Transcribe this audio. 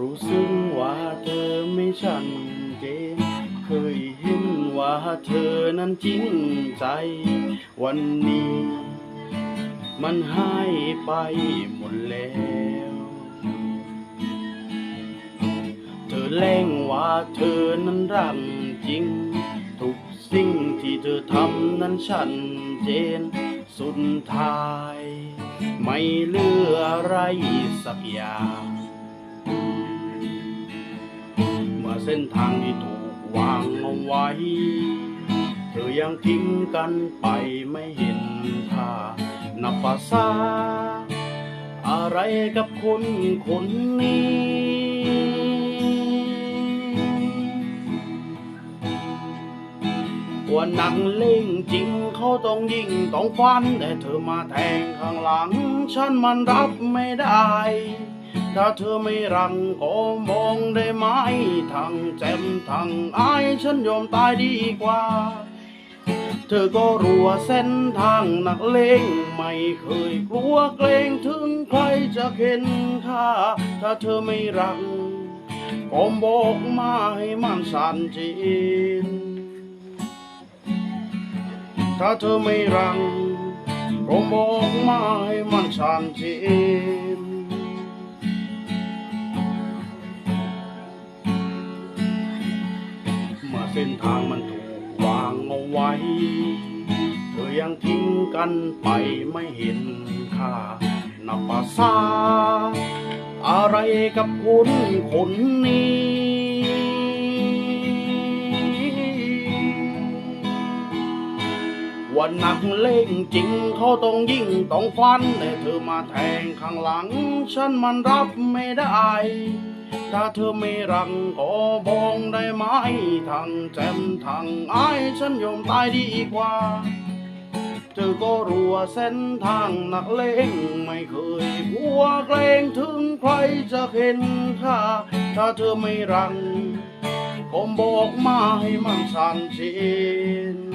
รู้สึกว่าเธอไม่ชัดเจนเคยเห็นว่าเธอนั้นจริงใจ วันนี้ มันหายไปหมดแล้วเธอแล้งว่าเธอนั้นรักจริง ทุกสิ่งที่เธอทำนั้นชัดเจน สุดท้าย ไม่เหลืออะไรสักอย่าง เส้นทางที่ถูกวางเอาไว้ เธอยังทิ้งกันไปไม่เห็นค่านับภาษา อะไรกับคนคนนี้ ว่านังเล่งจริงเขาต้องยิงต้องฟัน แต่เธอมาแทงข้างหลัง ฉันมันรับไม่ได้ ถ้าเธอไม่รังก็มองได้ไหมทางแจมทางอายฉันยอมตายดีกว่า เธอก็รู้ว่าเส้นทางนักเลงไม่เคยกลัวเกรงถึงใครจะเห็นค่าถ้าเธอไม่รักก็บอกมาให้มันสันเจนถ้าเธอไม่รังก็บอกมาให้มันชัดเจน เส้นทางมันถูกวางเอาไว้ เธอยังทิ้งกันไปไม่เห็นค่านับภาษาอะไรกับคนคนนี้ วันนักเล่งจริงเขาต้องยิงต้องฟันแต่เธอมาแทงข้างหลัง ฉันมันรับไม่ได้ ถ้าเธอไม่รังก็บองได้ไหมทางแจมทางอายฉันยอมตายดีกว่า เธอก็รู้ว่าเส้นทางนักเลงไม่เคยกลัวเกรงถึงใครจะเห็นค่าถ้าเธอไม่รังก็บอกมาให้มันชันเจน